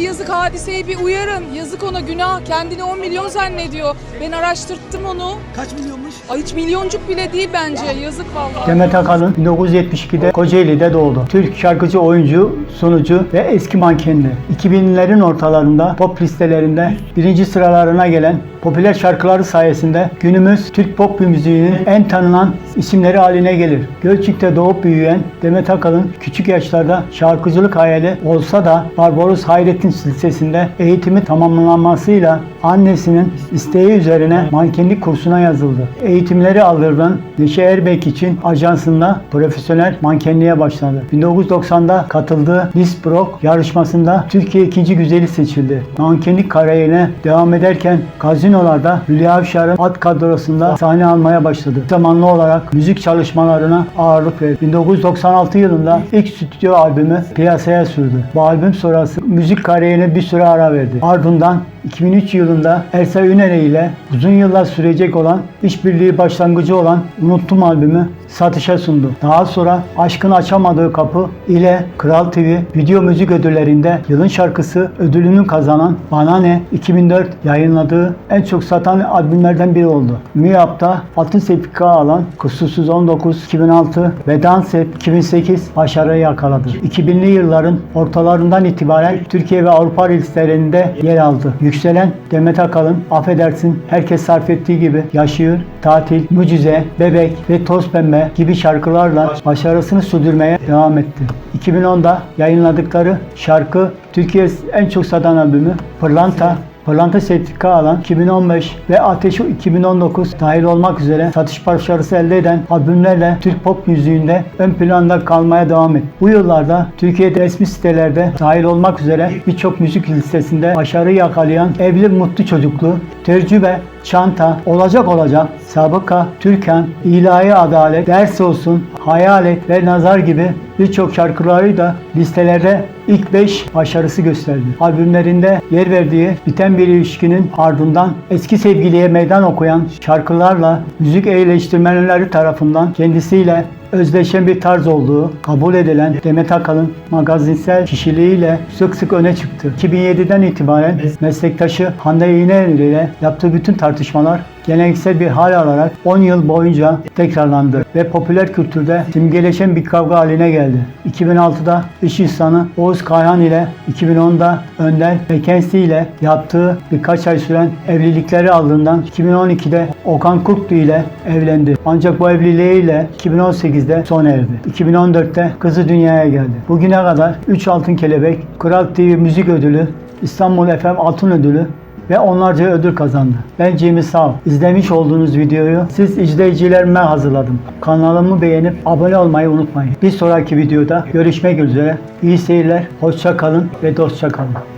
Yazık hadiseyi bir uyarın. Yazık ona günah. Kendini 10 milyon zannediyor. Ben araştırttım onu. Kaç milyonmuş? Ay hiç milyoncuk bile değil bence. Yazık vallahi. Demet Akalın 1972'de Kocaeli'de doğdu. Türk şarkıcı, oyuncu, sunucu ve eski mankendi. 2000'lerin ortalarında pop listelerinde birinci sıralarına gelen popüler şarkıları sayesinde günümüz Türk pop müziğinin en tanınan isimleri haline gelir. Gölçük'te doğup büyüyen Demet Akalın küçük yaşlarda şarkıcılık hayali olsa da Barbaros Hayrettin Lisesi'nde eğitimi tamamlanmasıyla annesinin isteği üzerine mankenlik kursuna yazıldı. Eğitimleri aldırılan Neşe Erbek için ajansında profesyonel mankenliğe başladı. 1990'da katıldığı Miss Brock yarışmasında Türkiye ikinci güzeli seçildi. Mankenlik kariyerine devam ederken gazinolarda Hülya Avşar'ın at kadrosunda sahne almaya başladı. Zamanlı olarak müzik çalışmalarına ağırlık verdi. 1996 yılında ilk stüdyo albümü piyasaya sürdü. Bu albüm sonrası müzik kariyerine bir süre ara verdi. Ardından 2003 yılında Elsa Ünere ile uzun yıllar sürecek olan işbirliği başlangıcı olan Unuttum albümü satışa sundu. Daha sonra Aşkın Açamadığı Kapı ile Kral TV video müzik ödüllerinde yılın şarkısı ödülünü kazanan Bana Ne 2004 yayınladığı en çok satan albümlerden biri oldu. MÜYAP'ta altın sertifika alan Kusursuz 19 2006 ve Dans Et 2008 başarı yakaladı. 2000'li yılların ortalarından itibaren Türkiye ve Avrupa listelerinde yer aldı. Yükselen Demet Akalın, Affedersin, Herkes Sarf Ettiği gibi Yaşıyor, Tatil, Mucize, Bebek ve Toz Pembe gibi şarkılarla başarısını sürdürmeye devam etti. 2010'da yayınladıkları şarkı Türkiye en çok satan albümü Pırlanta Pırlanta sertifika alan 2015 ve Ateşi 2019 dahil olmak üzere satış başarısı elde eden albümlerle Türk pop müziğinde ön planda kalmaya devam etti. Bu yıllarda Türkiye'de resmi sitelerde dahil olmak üzere birçok müzik listesinde başarı yakalayan Evli Mutlu Çocuklu, Tecrübe, Çanta, Olacak Olacak, Sabıka, Türkan, İlahi Adalet, Ders Olsun, Hayalet ve Nazar gibi birçok şarkıları da listelerde ilk 5 başarısı gösterdi. Albümlerinde yer verdiği biten bir ilişkinin ardından eski sevgiliye meydan okuyan şarkılarla müzik eleştirmenleri tarafından kendisiyle özdeşen bir tarz olduğu kabul edilen Demet Akalın magazinsel kişiliğiyle sık sık öne çıktı. 2007'den itibaren meslektaşı Hande İğner ile yaptığı bütün tartışmalar geleneksel bir hal alarak 10 yıl boyunca tekrarlandı ve popüler kültürde simgeleşen bir kavga haline geldi. 2006'da iş insanı Oğuz Kayhan ile 2010'da Önder Bekensi ile yaptığı birkaç ay süren evlilikleri ardından 2012'de Okan Kurtlu ile evlendi. Ancak bu evliliğiyle 2018'de sona erdi. 2014'te kızı dünyaya geldi. Bugüne kadar 3 Altın Kelebek, Kral TV Müzik Ödülü, İstanbul FM Altın Ödülü ve onlarca ödül kazandı. Ben Cemil Sağ. İzlemiş olduğunuz videoyu siz izleyicilerime hazırladım. Kanalımı beğenip abone olmayı unutmayın. Bir sonraki videoda görüşmek üzere. İyi seyirler, hoşça kalın ve dostça kalın.